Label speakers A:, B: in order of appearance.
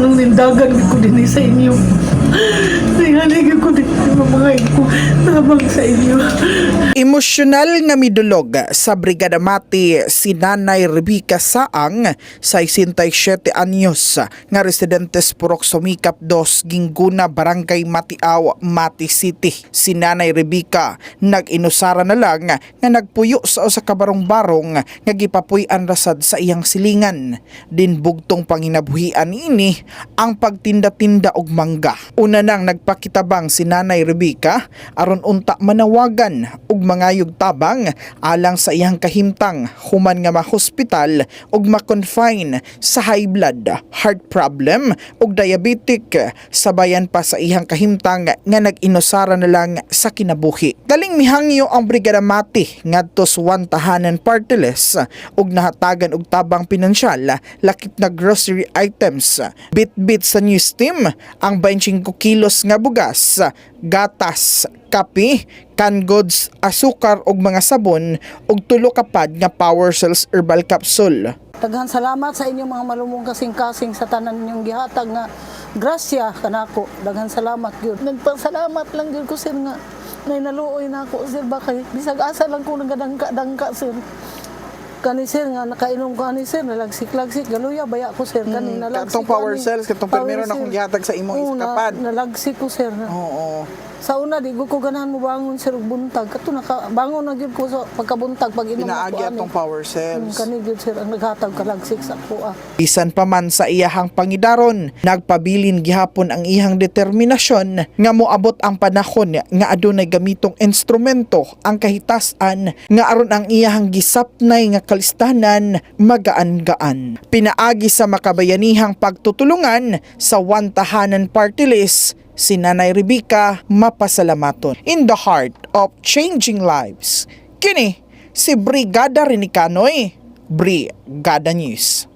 A: nung nindagan ko din sa inyo. Nangaligin ko din yung mga ko tabang sa inyo.
B: Emosyonal nga midulog sa Brigada Mati si Nanay Rebecca Saang sa 67 anyos nga residentes Purok Sumikap 2 Gingguna Barangay Matiaw, Mati City. Si Nanay Rebecca nag-inusara na lang nga nagpuyo sa usa ka barong-barong nga gipapuy-an rasad sa iyang silingan. Din bugtong panginabuhian ini ang pagtinda-tinda og mangga. Una nang nagpakitabang si Nanay Rebecca aron unta manawagan og mangayog tabang alang sa iyang kahimtang human nga ma-hospital ug ma-confine sa high blood, heart problem ug diabetic sabayan pa sa iyang kahimtang nga nag-inusara na lang sa kinabuhi. Galing mihangyo ang Brigada Mati ngadto sa one tahanan partless ug nahatagan og tabang pinansyal lakip na grocery items. Bit-bit sa news team ang 25 kilos nga bugas, gatas, kape, canned goods, asukar ug mga sabon ug tulo ka pad nga Power Cells herbal capsule.
C: Daghan salamat sa inyong mga malumong kasing-kasing sa tanan ninyong gihatag nga grasya kanako. Daghan salamat gyud. Nagpasalamat lang gyud ko sir nga nay naluoy na ako sir ba kay bisag asa lang ko nagadangka-dangka sir. Kani sir nga nakainom ko ani sir nalagsik-lagsik galuya baya ko sir kani
B: Mm,
C: nalagsik.
B: katong Power. Cells, katong permero na kong gihatag sa imong
C: Oo,
B: iskapad.
C: Nalagsik ko sir.
B: Oo.
C: Sa una di ko ganahan mo bangon sir buntag. Kato naka bangon na gyud ko sa pagkabuntag pag inom
B: Pinaagi atong Power
C: Hmm,
B: Cells.
C: kani gyud sir ang naghatag kalagsik sa ako ah.
B: Bisan pa man sa iyahang pangidaron, nagpabilin gihapon ang iyang determinasyon nga moabot ang panahon nga adunay gamitong instrumento ang kahitasan nga aron ang iyahang gisapnay nga kalistanan magaan-gaan. Pinaagi sa makabayanihang pagtutulungan sa one tahanan party list si Nanay Rebecca mapasalamaton in the heart of changing lives. Kini si Brigada Rinicanoy, Brigada News.